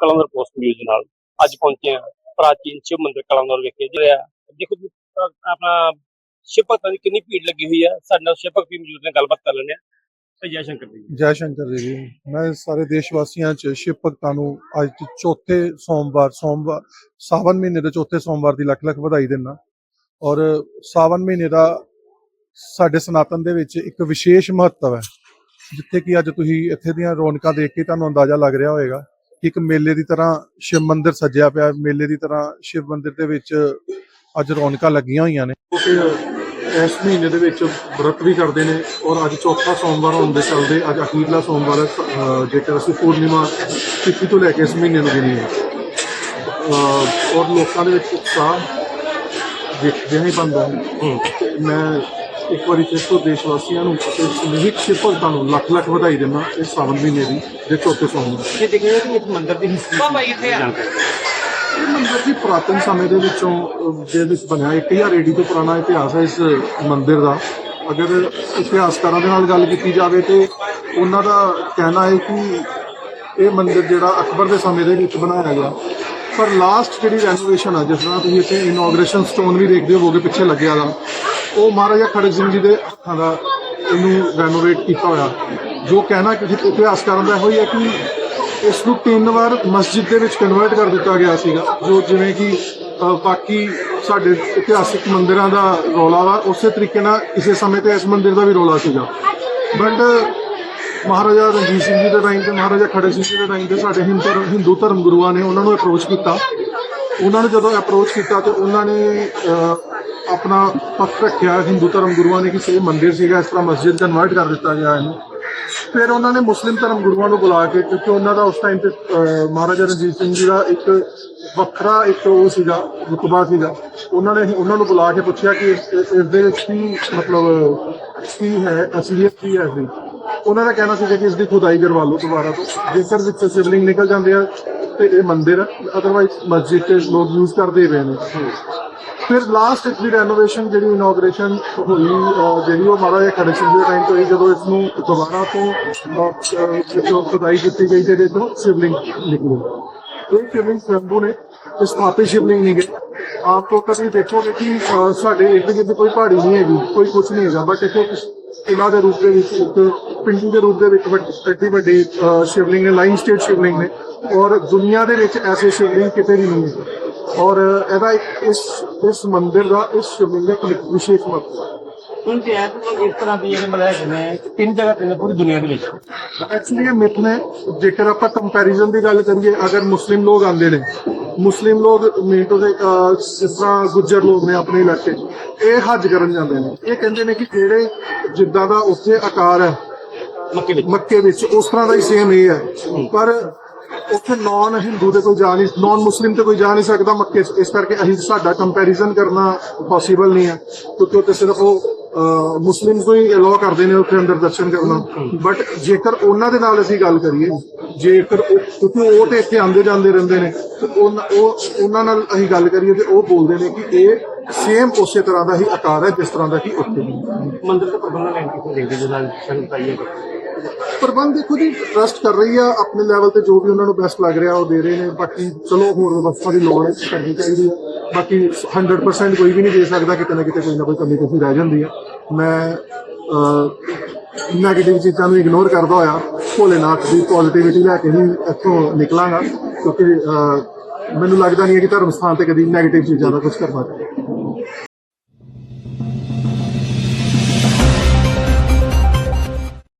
ਕਲੰਦਰ post news ਨਾਲ ਅੱਜ ਪਹੁੰਚੇ ਹਾਂ। ਪ੍ਰਾਚੀਨ ਸ਼ਿਵ ਮੰਦਿਰ ਕਲੰਦਰ ਵਿਖੇ ਜਿਹੜਾ ਦੇਖੋ ਜੀ, ਆਪਣਾ ਸ਼ਿਵ ਭਗਤਾਂ ਦੀ ਕਿੰਨੀ ਭੀੜ ਲੱਗੀ ਹੋਈ ਹੈ। ਸਾਡੇ ਨਾਲ ਸ਼ਿਵ ਭਗਤ ਵੀ ਮੌਜੂਦ ਨੇ ਗੱਲਬਾਤ ਕਰ ਲੈਂਦੇ ਆ ਜੈ ਸ਼ੰਕਰ ਜੀ। ਜੈ ਸ਼ੰਕਰ ਜੀ ਮੈਂ ਸਾਰੇ ਦੇਸ਼ ਵਾਸੀਆਂ ਚ ਸ਼ਿਵ ਭਗਤਾਂ ਨੂੰ ਅੱਜ ਚੌਥੇ ਸੋਮਵਾਰ ਸੋਮਵਾਰ ਸਾਵਨ ਮਹੀਨੇ ਦੇ ਚੌਥੇ ਸੋਮਵਾਰ ਦੀ ਲੱਖ ਲੱਖ ਵਧਾਈ ਦਿੰਦਾ। ਔਰ ਸਾਵਨ ਮਹੀਨੇ ਦਾ ਸਾਡੇ ਸਨਾਤਨ ਦੇ ਵਿੱਚ ਇੱਕ ਵਿਸ਼ੇਸ਼ ਮਹੱਤਵ ਹੈ ਜਿੱਥੇ ਕਿ ਅੱਜ ਤੁਸੀਂ ਇੱਥੇ ਦੀਆਂ ਰੌਣਕਾਂ ਦੇਖ ਕੇ ਤੁਹਾਨੂੰ ਅੰਦਾਜ਼ਾ ਲੱਗ ਰਿਹਾ ਹੋਵੇਗਾ ਇੱਕ ਮੇਲੇ ਦੀ ਤਰ੍ਹਾਂ ਸ਼ਿਵ ਮੰਦਿਰ ਸੱਜਿਆ ਪਿਆ। ਮੇਲੇ ਦੀ ਤਰ੍ਹਾਂ ਸ਼ਿਵ ਮੰਦਿਰ ਦੇ ਵਿੱਚ ਅੱਜ ਰੌਣਕਾਂ ਲੱਗੀਆਂ ਹੋਈਆਂ ਨੇ। ਇਸ ਮਹੀਨੇ ਦੇ ਵਿੱਚ ਵਰਤ ਵੀ ਕਰਦੇ ਨੇ ਔਰ ਅੱਜ ਚੌਥਾ ਸੋਮਵਾਰ ਹੋਣ ਦੇ ਚੱਲਦੇ ਅੱਜ ਅਖੀਰਲਾ ਸੋਮਵਾਰ ਹੈ ਜੇਕਰ ਅਸੀਂ ਪੂਰਨਿਮਾ ਤਿਥੀ ਤੋਂ ਲੈ ਕੇ ਇਸ ਮਹੀਨੇ ਨੂੰ ਗਿਣੀਏ ਅਹ ਔਰ ਲੋਕਾਂ ਦੇ ਵਿੱਚ ਉਤਸ਼ਾਹ ਦੇਖਦਿਆਂ ਹੀ ਬੰਦਾ ਹੈ। ਮੈਂ ਇੱਕ ਵਾਰੀ ਫਿਰ ਤੋਂ ਦੇਸ਼ ਵਾਸੀਆਂ ਨੂੰ ਅਤੇ ਸਮੂਹਿਕ ਸ਼ਿਵ ਭਗਤਾਂ ਨੂੰ ਲੱਖ ਲੱਖ ਵਧਾਈ ਦਿੰਦਾ ਇਸ ਸਾਵਨ ਮਹੀਨੇ ਦੀ ਦੇ ਚੌਥੇ ਸੋਮਵਾਰ ਇਹ ਦੇਖਿਆ ਕਿ ਇਸ ਮੰਦਿਰ ਦੀ ਹਿਸਟਰੀ ਬਾਬਾ ਇੱਥੇ ਇਹ ਮੰਦਿਰ ਜੀ ਪੁਰਾਤਨ ਸਮੇਂ ਦੇ ਵਿੱਚੋਂ ਦੇ ਵਿੱਚ ਬਣਿਆ 1000 ਏਡੀ ਤੋਂ ਪੁਰਾਣਾ ਇਤਿਹਾਸ ਹੈ ਇਸ ਮੰਦਿਰ ਦਾ। ਅਗਰ ਇਤਿਹਾਸਕਾਰਾਂ ਦੇ ਨਾਲ ਗੱਲ ਕੀਤੀ ਜਾਵੇ ਤੇ ਉਹਨਾਂ ਦਾ ਕਹਿਣਾ ਹੈ ਕਿ ਇਹ ਮੰਦਿਰ ਜਿਹੜਾ ਅਕਬਰ ਦੇ ਸਮੇਂ ਦੇ ਵਿੱਚ ਬਣਾਇਆ ਗਿਆ। ਪਰ ਲਾਸਟ ਜਿਹੜੀ ਰੈਨੋਵੇਸ਼ਨ ਆ ਜਿਸ ਤਰ੍ਹਾਂ ਤੁਸੀਂ ਇੱਥੇ ਇਨੋਗ੍ਰੇਸ਼ਨ ਸਟੋਨ ਵੀ ਦੇਖਦੇ ਹੋਵੋਗੇ ਪਿੱਛੇ ਲੱਗਿਆ ਦਾ ਉਹ ਮਹਾਰਾਜਾ ਖੜਕ ਸਿੰਘ ਜੀ ਦੇ ਹੱਥਾਂ ਦਾ ਇਹਨੂੰ ਰੈਨੋਵੇਟ ਕੀਤਾ ਹੋਇਆ। ਜੋ ਕਹਿਣਾ ਕਿ ਇਤਿਹਾਸਕਾਰਾਂ ਦਾ ਇਹੋ ਹੀ ਹੈ ਕਿ ਇਸ ਨੂੰ ਤਿੰਨ ਵਾਰ ਮਸਜਿਦ ਦੇ ਵਿੱਚ ਕਨਵਰਟ ਕਰ ਦਿੱਤਾ ਗਿਆ ਸੀਗਾ। ਜੋ ਜਿਵੇਂ ਕਿ ਬਾਕੀ ਸਾਡੇ ਇਤਿਹਾਸਿਕ ਮੰਦਿਰਾਂ ਦਾ ਰੌਲਾ ਵਾ, ਉਸੇ ਤਰੀਕੇ ਨਾਲ ਕਿਸੇ ਸਮੇਂ ਤੇ ਇਸ ਮੰਦਿਰ ਦਾ ਵੀ ਰੌਲਾ ਸੀਗਾ। ਬਟ ਮਹਾਰਾਜਾ ਰਣਜੀਤ ਸਿੰਘ ਜੀ ਦੇ ਟਾਈਮ ਤੇ, ਮਹਾਰਾਜਾ ਖੜਕ ਸਿੰਘ ਜੀ ਦੇ ਟਾਈਮ ਤੇ ਸਾਡੇ ਹਿੰਦੂ ਹਿੰਦੂ ਧਰਮ ਗੁਰੂਆਂ ਨੇ ਉਹਨਾਂ ਨੂੰ ਅਪਰੋਚ ਕੀਤਾ। ਉਹਨਾਂ ਨੇ ਜਦੋਂ ਅਪਰੋਚ ਕੀਤਾ ਤੇ ਉਹਨਾਂ ਨੇ ਆਪਣਾ ਪੱਖ ਰੱਖਿਆ ਹਿੰਦੂ ਧਰਮ ਗੁਰੂਆਂ ਨੇ ਕਿ ਇਹ ਮੰਦਿਰ ਸੀਗਾ, ਇਸ ਤਰ੍ਹਾਂ ਮਸਜਿਦ ਕਨਵਰਟ ਕਰ ਦਿੱਤਾ ਗਿਆ ਇਹਨੂੰ। ਫਿਰ ਉਹਨਾਂ ਨੇ ਮੁਸਲਿਮ ਧਰਮ ਗੁਰੂਆਂ ਨੂੰ ਬੁਲਾ ਕੇ, ਕਿਉਂਕਿ ਉਹਨਾਂ ਦਾ ਉਸ ਟਾਈਮ ਤੇ ਮਹਾਰਾਜਾ ਰਣਜੀਤ ਸਿੰਘ ਜੀ ਦਾ ਇੱਕ ਵੱਖਰਾ ਇੱਕ ਉਹ ਸੀਗਾ, ਰੁਤਬਾ ਸੀਗਾ। ਉਹਨਾਂ ਨੇ ਉਹਨਾਂ ਨੂੰ ਬੁਲਾ ਕੇ ਪੁੱਛਿਆ ਕਿ ਇਸ ਦੇ ਕੀ ਮਤਲਬ, ਕੀ ਹੈ, ਅਸਲੀਅਤ ਕੀ ਹੈ ਇਸਦੀ ਉਹਨਾਂ ਦਾ ਕਹਿਣਾ ਸੀਗਾ ਕਿ ਇਸ ਦੀ ਖੁਦਾਈ ਕਰਵਾ ਲਓ ਦੁਬਾਰਾ ਤੋਂ। ਜੇਕਰ ਵਿੱਚ ਸਿਵਲਿੰਗ ਨਿਕਲ ਜਾਂਦੇ ਆ, ਤੇ ਇਹ ਮੰਦਿਰ ਹੈ ਅਦਰਵਾਈਜ਼ ਮਸਜਿਦ ਤੇ ਲੋਕ ਯੂਜ਼ ਕਰਦੇ ਪਏ ਨੇ। ਫਿਰ ਲਾਸਟ ਇਸ ਰੈਨੋਵੇਸ਼ਨ ਜਿਹੜੀ ਇਨੋਗ੍ਰੇਸ਼ਨ ਹੋਈ ਜਿਹੜੀ ਉਹ ਮਹਾਰਾਜਾ ਖੜਕ ਸਿੰਘ ਦੇ ਟਾਈਮ ਤੋਂ ਹੋਈ ਜਦੋਂ ਇਸ ਨੂੰ ਦੁਬਾਰਾ ਤੋਂ ਖੁਦਾਈ ਕੀਤੀ ਗਈ ਤੇ ਇਹਦੇ ਤੋਂ ਸ਼ਿਵਲਿੰਗ ਨਿਕਲੀ। ਇਹ ਸ਼ਿਵਲਿੰਗ ਸੰਭੂ ਨੇ ਇਹ ਸਥਾਪਿਤ ਸ਼ਿਵਲਿੰਗ ਨਹੀਂ ਗਏ ਆਪ ਤੋਂ ਤੁਸੀਂ ਦੇਖੋਗੇ ਕਿ ਸਾਡੇ ਇਰਦ ਗਿਰਦ ਕੋਈ ਪਹਾੜੀ ਨਹੀਂ ਹੈਗੀ, ਕੋਈ ਕੁਝ ਨਹੀਂ ਹੈਗਾ ਬਟ ਇੱਥੇ ਇੱਕ ਕਿਲਾ ਦੇ ਰੂਪ ਦੇ ਵਿੱਚ, ਇੱਕ ਪਿੰਡੀ ਦੇ ਰੂਪ ਦੇ ਵਿੱਚ ਵੱਡੀ ਐਡੀ ਵੱਡੀ ਸ਼ਿਵਲਿੰਗ ਨੇ ਲਾਈਨ ਸਟੇਟ ਸ਼ਿਵਲਿੰਗ ਨੇ, ਔਰ ਦੁਨੀਆ ਦੇ ਵਿੱਚ ਐਸੇ ਸ਼ਿਵਲਿੰਗ ਕਿਤੇ ਵੀ ਨਹੀਂ ਹੈ ਔਰ ਇਹਦਾ ਇਸ ਇਸ ਮੰਦਿਰ ਦਾ ਇਸ ਸ਼ਿਵਲਿੰਗ ਦਾ ਇੱਕ ਵਿਸ਼ੇਸ਼ ਮਹੱਤਵ ਹੈ। ਤੇ ਐ ਇਸ ਤਰ੍ਹਾਂ ਦੀ ਜਿਹੜੇ ਮਲਾਇਕ ਨੇ ਤਿੰਨ ਜਗ੍ਹਾ ਤੇ ਨੇ ਪੂਰੀ ਦੁਨੀਆ ਦੇ ਵਿੱਚ। ਐਕਚੁਅਲੀ ਇਹ ਮਿਥ ਨੇ। ਜੇਕਰ ਆਪਾਂ ਕੰਪੈਰੀਜ਼ਨ ਦੀ ਗੱਲ ਕਰੀਏ ਅਗਰ ਮੁਸਲਿਮ ਲੋਕ ਆਉਂਦੇ ਨੇ ਮੁਸਲਿਮ ਲੋਕ ਮੀਟੋ ਦੇ ਜਿਸ ਤਰ੍ਹਾਂ ਗੁੱਜਰ ਲੋਕ ਨੇ ਆਪਣੇ ਇਲਾਕੇ ਇਹ ਹੱਜ ਕਰਨ ਜਾਂਦੇ ਨੇ। ਇਹ ਕਹਿੰਦੇ ਨੇ ਕਿ ਜਿਹੜੇ ਜਿੱਦਾਂ ਦਾ ਉੱਥੇ ਆਕਾਰ ਹੈ ਮੱਕੇ ਵਿੱਚ। ਮੱਕੇ ਵਿੱਚ ਉਸ ਤਰ੍ਹਾਂ ਦਾ ਹੀ ਸੇਮ ਇਹ ਹੈ। ਪਰ ਉੱਥੇ ਨਾਨ ਹਿੰਦੂ ਦੇ ਕੋਈ ਜਾ ਨਹੀਂ ਨਾਨ ਮੁਸਲਿਮ ਤੇ ਕੋਈ ਜਾ ਨਹੀਂ ਸਕਦਾ ਮੱਕੇ 'ਚ। ਇਸ ਕਰਕੇ ਅਸੀਂ ਸਾਡਾ ਕੰਪੈਰੀਜ਼ਨ ਕਰਨਾ ਪੋਸੀਬਲ ਨਹੀਂ ਹੈ, ਕਿਉਂਕਿ ਉੱਥੇ ਸਿਰਫ ਉਹ ਮੁਸਲਿਮ ਤੋਂ ਅਲਾਉ ਕਰਦੇ ਨੇ ਉੱਥੇ ਅੰਦਰ ਦਰਸ਼ਨ ਕਰਨਾ। ਬਟ ਜੇਕਰ ਉਹਨਾਂ ਦੇ ਨਾਲ ਅਸੀਂ ਗੱਲ ਕਰੀਏ, ਜੇਕਰ ਉਹ, ਕਿਉਂਕਿ ਉਹ ਤੇ ਇੱਥੇ ਆਉਂਦੇ ਜਾਂਦੇ ਰਹਿੰਦੇ ਨੇ, ਤੇ ਉਹਨਾਂ, ਉਹ, ਉਹਨਾਂ ਨਾਲ ਅਸੀਂ ਗੱਲ ਕਰੀਏ ਤੇ ਉਹ ਬੋਲਦੇ ਨੇ ਕਿ ਇਹ ਸੇਮ ਉਸੇ ਤਰ੍ਹਾਂ ਦਾ ਹੀ ਆਕਾਰ ਹੈ, ਜਿਸ ਤਰ੍ਹਾਂ ਦਾ ਕਿ ਉੱਥੇ। ਮੰਦਿਰ ਦਾ ਪ੍ਰਬੰਧਨ ਲੈਣ ਕਿੱਥੇ ਦੇਖਦੇ ਜਿਹਦੇ ਸੰਗਤ ਆਈ ਹੈ? ਪ੍ਰਬੰਧ ਦੇਖੋ ਜੀ ਟਰਸਟ ਕਰ ਰਹੀ ਆ, ਆਪਣੇ ਲੈਵਲ ਤੇ ਜੋ ਵੀ ਉਹਨਾਂ ਨੂੰ ਬੈਸਟ ਲੱਗ ਰਿਹਾ ਉਹ ਦੇ ਰਹੇ ਨੇ, ਬਾਕੀ ਚਲੋ ਹੋਰ ਵਿਵਸਥਾ ਦੀ ਲੋੜ ਹੈ ਕਰਨੀ ਚਾਹੀਦੀ ਹੈ ਬਾਕੀ 100% ਕੋਈ ਵੀ ਨਹੀਂ ਦੇ ਸਕਦਾ ਕਿਤੇ ਨਾ ਕਿਤੇ ਕੋਈ ਨਾ ਕੋਈ ਕਮੀ ਕੋਈ ਰਹਿ ਜਾਂਦੀ ਆ। ਮੈਂ ਨੈਗੇਟਿਵ ਚੀਜ਼ਾਂ ਨੂੰ ਇਗਨੋਰ ਕਰਦਾ ਹੋਇਆ, ਭੋਲੇ ਭੋਲੇਨਾਥ ਦੀ ਪੋਜ਼ਿਟਿਵਿਟੀ ਲੈ ਕੇ ਹੀ ਇੱਥੋਂ ਨਿਕਲਾਂਗਾ, ਕਿਉਂਕਿ ਮੈਨੂੰ ਲੱਗਦਾ ਨਹੀਂ ਹੈ ਕਿ ਧਰਮ ਸਥਾਨ ਤੇ ਕਦੀ ਨੈਗੇਟਿਵ ਚੀਜ਼ਾਂ ਦਾ ਕੁਝ ਕਰਨਾ ਚਾਹੀਦਾ।